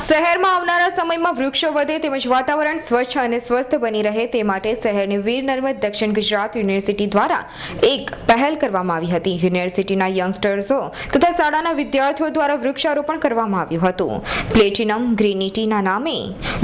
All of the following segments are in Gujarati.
શહેરમાં આવનારા સમયમાં વૃક્ષો વધે તેમજ વાતાવરણ સ્વચ્છ અને સ્વસ્થ બની રહે તે માટે શહેરની વીર નર્મદ દક્ષિણ ગુજરાત યુનિવર્સિટી દ્વારા એક પહેલ કરવામાં આવી હતી. યુનિવર્સિટીના યંગસ્ટર્સો તથા શાળાના વિદ્યાર્થીઓ દ્વારા વૃક્ષારોપણ કરવામાં આવ્યું હતું. પ્લેટિનમ ગ્રીનિટીના નામે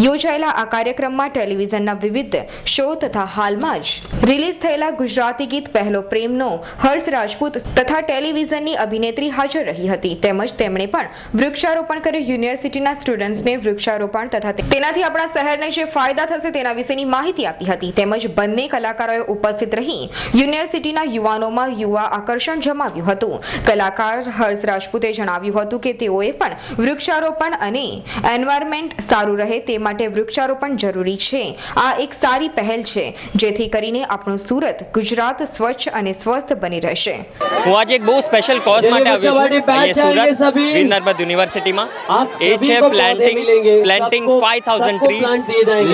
યોજાયેલા આ કાર્યક્રમમાં ટેલિવિઝનના વિવિધ શો તથા હાલમાં જ રિલીઝ થયેલા ગુજરાતી ગીત, પહેલો પ્રેમનો હર્ષ રાજપૂત તથા ટેલિવિઝનની અભિનેત્રી હાજર રહી હતી. તેમજ તેમણે પણ વૃક્ષારોપણ કરી યુનિવર્સિટીના સ્ટુડન્ટ્સને વૃક્ષારોપણ તથા તેનાથી આપણા શહેરને જે ફાયદા થશે તેના વિશેની માહિતી આપી હતી. તેમજ બંને કલાકારોએ ઉપસ્થિત રહી યુનિવર્સિટીના યુવાનોમાં યુવા આકર્ષણ જમાવ્યું હતું. કલાકાર હર્ષ રાજપૂતે જણાવ્યું હતું કે તેઓએ પણ વૃક્ષારોપણ અને એન્વાયરમેન્ટ સારું રહે તે માટે વૃક્ષારોપણ જરૂરી છે. આ એક સારી પહેલ છે જેથી કરીને આપણું સુરત ગુજરાત સ્વચ્છ અને સ્વસ્થ બની રહેશે. હું આજે એક બહુ સ્પેશિયલ કોઝ માટે આવ્યો છું. સુરત નર્મદ યુનિવર્સિટીમાં. એ છે plan planting planting 5000 trees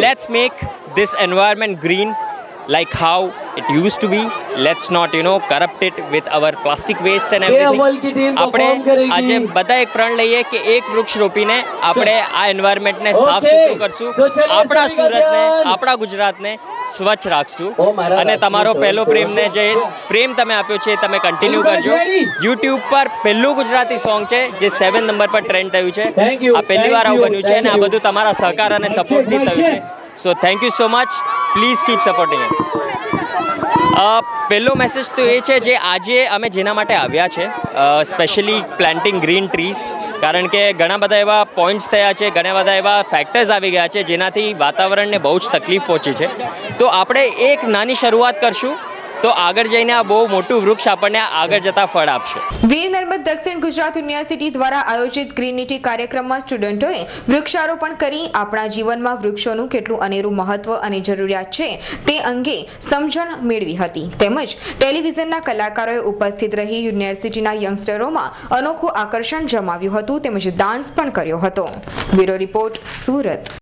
let's make this environment green like how it used to be. Let's not you know corrupt it with our plastic waste and everything. આપણે આજે બધા એક પ્રણ લઈએ કે એક વૃક્ષ રોપીને આપણે આ એન્વાયરમેન્ટને સાફ સુથરું કરશું આપણા સુરતને આપણા ગુજરાતને સ્વચ્છ રાખશું અને તમારો પહેલો પ્રેમને જે પ્રેમ તમે આપ્યો છે તમે કન્ટિન્યુ કરજો યુટ્યુબ પર પહેલું ગુજરાતી સોંગ છે જે સેવન નંબર પર ટ્રેન્ડ થયું છે આ પહેલી વાર આવું બન્યું છે અને આ બધું તમારા સહકાર અને સપોર્ટથી થયું છે so thank you so much please keep supporting પહેલો મેસેજ તો એ છે જે આજે અમે જેના માટે આવ્યા છે સ્પેશિયલી પ્લાન્ટિંગ ગ્રીન ટ્રીઝ કારણ કે ઘણા બધા એવા પોઈન્ટ્સ થયા છે, ઘણા બધા એવા ફેક્ટર્સ આવી ગયા છે, જેનાથી વાતાવરણને બહુ જ તકલીફ પહોંચી છે. તો આપણે એક નાની શરૂઆત કરશું. તો આગળ જઈને આ બહુ મોટું વૃક્ષ આપણને આગળ જતા ફળ આપશે. વીર નર્મદ દક્ષિણ ગુજરાત યુનિવર્સિટી દ્વારા આયોજિત ગ્રીનિટી કાર્યક્રમમાં સ્ટુડન્ટોએ વૃક્ષારોપણ કરી આપણા જીવનમાં વૃક્ષોનું કેટલું અનેરું મહત્વ અને જરૂરિયાત છે તે અંગે સમજણ મેળવી હતી. તેમજ ટેલિવિઝનના કલાકારોએ ઉપસ્થિત રહી યુનિવર્સિટીના યંગસ્ટરોમાં અનોખું આકર્ષણ જમાવ્યું હતું તેમજ ડાન્સ પણ કર્યો હતો. Bureau report, Surat.